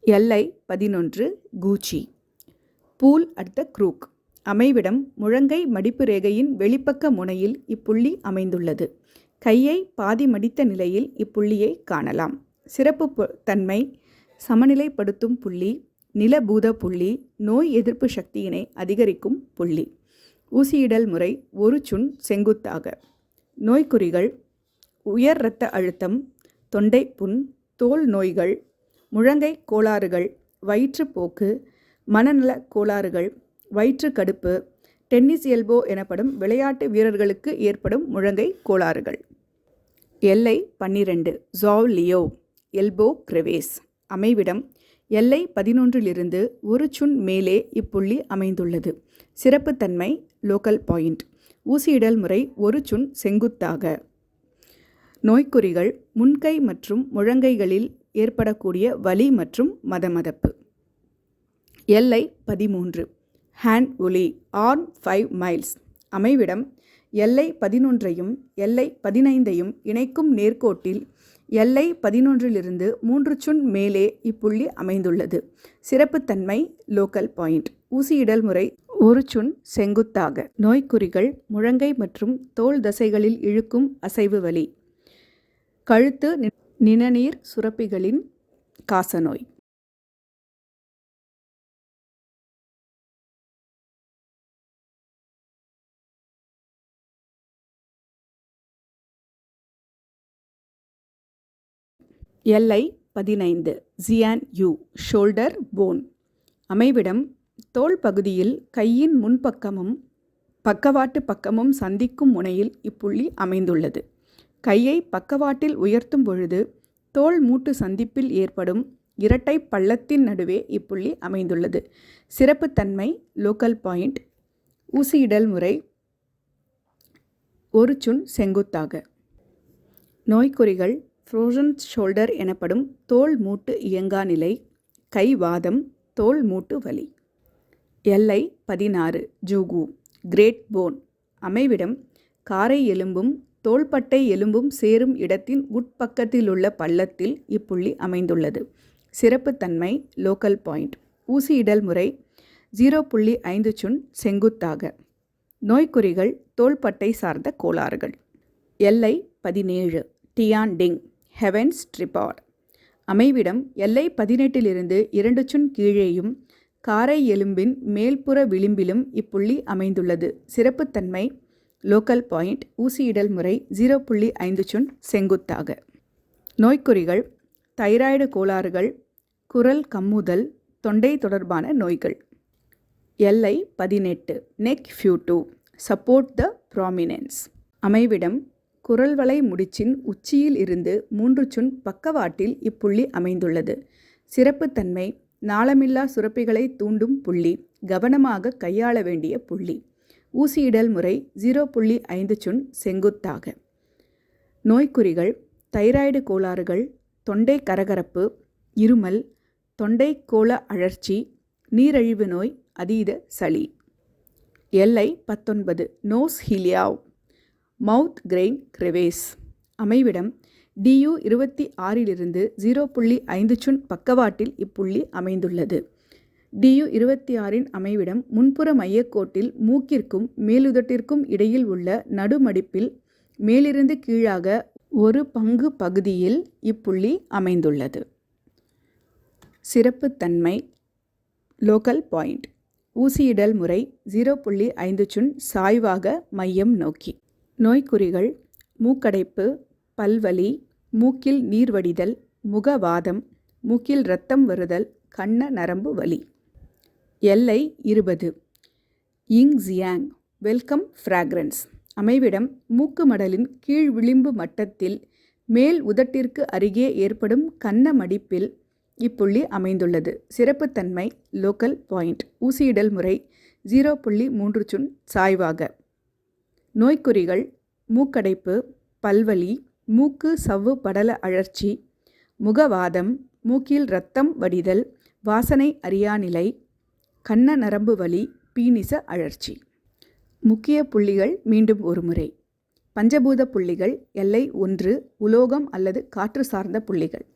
எல்லை பதினொன்று Quchi. Pool at the crook. அமைவிடம் முழங்கை மடிப்பு ரேகையின் வெளிப்பக்க முனையில் இப்புள்ளி அமைந்துள்ளது. கையை பாதி மடித்த நிலையில் இப்புள்ளியை காணலாம். சிறப்பு தன்மை சமநிலைப்படுத்தும் புள்ளி நிலபூத புள்ளி நோய் எதிர்ப்பு சக்தியினை அதிகரிக்கும் புள்ளி. ஊசியிடல் முறை ஒரு சுண் செங்குத்தாக. நோய்க்குறிகள் உயர் இரத்த அழுத்தம் தொண்டை புண் தோல் நோய்கள் முழங்கை கோளாறுகள் வயிற்றுப்போக்கு மனநலக் கோளாறுகள் வயிற்று கடுப்பு டென்னிஸ் எல்போ எனப்படும் விளையாட்டு வீரர்களுக்கு ஏற்படும் முழங்கை கோளாறுகள். எல்லை பன்னிரண்டு ஜாவ்லியோ எல்போ கிரெவேஸ். அமைவிடம் எல்லை பதினொன்றிலிருந்து ஒரு சுன் மேலே இப்புள்ளி அமைந்துள்ளது. சிறப்புத்தன்மை லோக்கல் பாயிண்ட். ஊசியிடல் முறை ஒரு சுன் செங்குத்தாக. நோய்க்குறிகள் முன்கை மற்றும் முழங்கைகளில் ஏற்படக்கூடிய வலி மற்றும் மதமதப்பு. எல்லை பதிமூன்று. ஹேண்ட் ஒலி ஆர்ம் ஃபைவ் மைல்ஸ். அமைவிடம் எல்லை பதினொன்றையும் எல்லை பதினைந்தையும் இணைக்கும் நேர்கோட்டில் எல்லை பதினொன்றிலிருந்து மூன்று சுன் மேலே இப்புள்ளி அமைந்துள்ளது. சிறப்புத்தன்மை லோக்கல் பாயிண்ட். ஊசியிடல் முறை ஒரு சுன் செங்குத்தாக. நோய்க்குறிகள் முழங்கை மற்றும் தோல் தசைகளில் இழுக்கும் அசைவு வலி. கழுத்து நிணநீர் சுரப்பிகளின் காசநோய். எல்லை பதினைந்து. ஜியான் யூ ஷோல்டர் போன் அமைவிடம் தோள் பகுதியில் கையின் முன்பக்கமும் பக்கவாட்டு பக்கமும் சந்திக்கும் முனையில் இப்புள்ளி அமைந்துள்ளது. கையை பக்கவாட்டில் உயர்த்தும் பொழுது தோல் மூட்டு சந்திப்பில் ஏற்படும் இரட்டை பள்ளத்தின் நடுவே இப்புள்ளி அமைந்துள்ளது. சிறப்புத்தன்மை லோக்கல் பாயிண்ட் ஊசியிடல் முறை ஒரு சுண் செங்குத்தாக. நோய்க்குறிகள் ஃப்ரோசன் ஷோல்டர் எனப்படும் தோல் மூட்டு இயங்கா நிலை கை வாதம் தோல் மூட்டு வலி. எல்லை பதினாறு ஜூகு கிரேட் போன் அமைவிடம் காரை எலும்பும் தோள்பட்டை எலும்பும் சேரும் இடத்தின் உட்பக்கத்திலுள்ள பள்ளத்தில் இப்புள்ளி அமைந்துள்ளது. சிறப்புத்தன்மை லோக்கல் பாயிண்ட் ஊசியிடல் முறை ஜீரோ புள்ளி ஐந்து சுன் செங்குத்தாக. நோய்க்குறிகள் தோள்பட்டை சார்ந்த கோளாறுகள். எல்லை பதினேழு டியான்டிங் ஹெவன்ஸ் ட்ரிபார் அமைவிடம் எல்லை பதினெட்டிலிருந்து இரண்டு சுன் கீழேயும் காரை எலும்பின் மேல்புற விளிம்பிலும் இப்புள்ளி அமைந்துள்ளது. சிறப்புத்தன்மை லோக்கல் பாயிண்ட் ஊசியிடல் முறை ஜீரோ புள்ளி ஐந்து சுன் செங்குத்தாக. நோய்க்குறிகள் தைராய்டு கோளாறுகள் குரல் கம்முதல் தொண்டை தொடர்பான நோய்கள். எல்லை பதினெட்டு நெக் ஃபியூட்டோ சப்போர்ட் த ப்ராமினன்ஸ் அமைவிடம் குரல்வளை முடிச்சின் உச்சியில் இருந்து மூன்று சுன் பக்கவாட்டில் இப்புள்ளி அமைந்துள்ளது. சிறப்புத்தன்மை நாளமில்லா சுரப்பிகளை தூண்டும் புள்ளி கவனமாக கையாள வேண்டிய புள்ளி. ஊசியிடல் முறை ஜீரோ புள்ளி ஐந்து சுன் செங்குத்தாக. நோய்க்குறிகள் தைராய்டு கோளாறுகள் தொண்டை கரகரப்பு இருமல் தொண்டை கோள அழற்சி நீரழிவு நோய் அதீத சளி. எல்லை பத்தொன்பது நோஸ் ஹிலியாவ் மவுத் கிரெயின் கிரெவேஸ். அமைவிடம் டியு இருபத்தி ஆறிலிருந்து ஜீரோ புள்ளி ஐந்து சுன் பக்கவாட்டில் இப்புள்ளி அமைந்துள்ளது. டியு இருபத்தி ஆறின் அமைவிடம் முன்புற மையக்கோட்டில் மூக்கிற்கும் மேலுதட்டிற்கும் இடையில் உள்ள நடுமடிப்பில் மேலிருந்து கீழாக ஒரு பங்கு பகுதியில் இப்புள்ளி அமைந்துள்ளது. சிறப்புத்தன்மை லோக்கல் பாயிண்ட். ஊசியிடல் முறை ஜீரோ புள்ளி ஐந்து சுன் சாய்வாக மையம் நோக்கி. நோய்க்குறிகள் மூக்கடைப்பு பல்வலி மூக்கில் நீர் வடிதல் முகவாதம் மூக்கில் இரத்தம் வருதல் கண்ண நரம்பு வலி. எல்லை இருபது. இங் ஜியாங் வெல்கம் ஃப்ராக்ரன்ஸ். அமைவிடம் மூக்கு மடலின் கீழ் விளிம்பு மட்டத்தில் மேல் உதட்டிற்கு அருகே ஏற்படும் கன்ன மடிப்பில் இப்புள்ளி அமைந்துள்ளது. சிறப்புத்தன்மை லோக்கல் பாயிண்ட். ஊசியிடல் முறை ஜீரோ புள்ளி மூன்று சுன் சாய்வாக. நோய்க்குறிகள் மூக்கடைப்பு பல்வலி மூக்கு சவ்வு படல அழற்சி முகவாதம் மூக்கில் இரத்தம் வடிதல் வாசனை அறியாநிலை கண்ண நரம்பு வலி பீனிச அழற்சி. முக்கிய புள்ளிகள் மீண்டும் ஒருமுறை பஞ்சபூத புள்ளிகள் எல்லை ஒன்று உலோகம் அல்லது காற்று சார்ந்த புள்ளிகள்.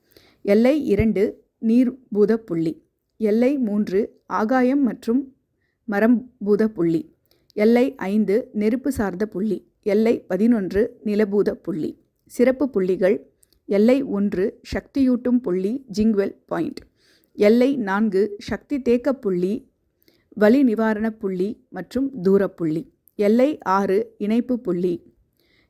எல்லை இரண்டு நீர் பூத புள்ளி. எல்லை மூன்று ஆகாயம் மற்றும் மரம் பூத புள்ளி. எல்லை ஐந்து நெருப்பு சார்ந்த புள்ளி. எல்லை பதினொன்று நிலபூத புள்ளி. சிறப்பு புள்ளிகள் எல்லை ஒன்று சக்தியூட்டும் புள்ளி ஜிங்வெல் பாயிண்ட். எல்லை நான்கு சக்தி தேக்க புள்ளி வலி நிவாரண புள்ளி மற்றும் தூரப்புள்ளி. எல்லை ஆறு இணைப்பு புள்ளி.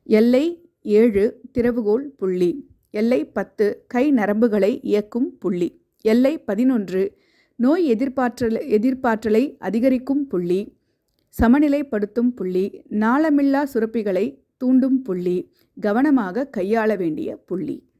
எல்லை ஏழு திறவுகோல் புள்ளி. எல்லை பத்து கை நரம்புகளை இயக்கும் புள்ளி. எல்லை பதினொன்று நோய் எதிர்பாற்றல் எதிர்பாற்றலை அதிகரிக்கும் புள்ளி. சமநிலைப்படுத்தும் புள்ளி. நாளமில்லா சுரப்பிகளை தூண்டும் புள்ளி. கவனமாக கையாள வேண்டிய புள்ளி.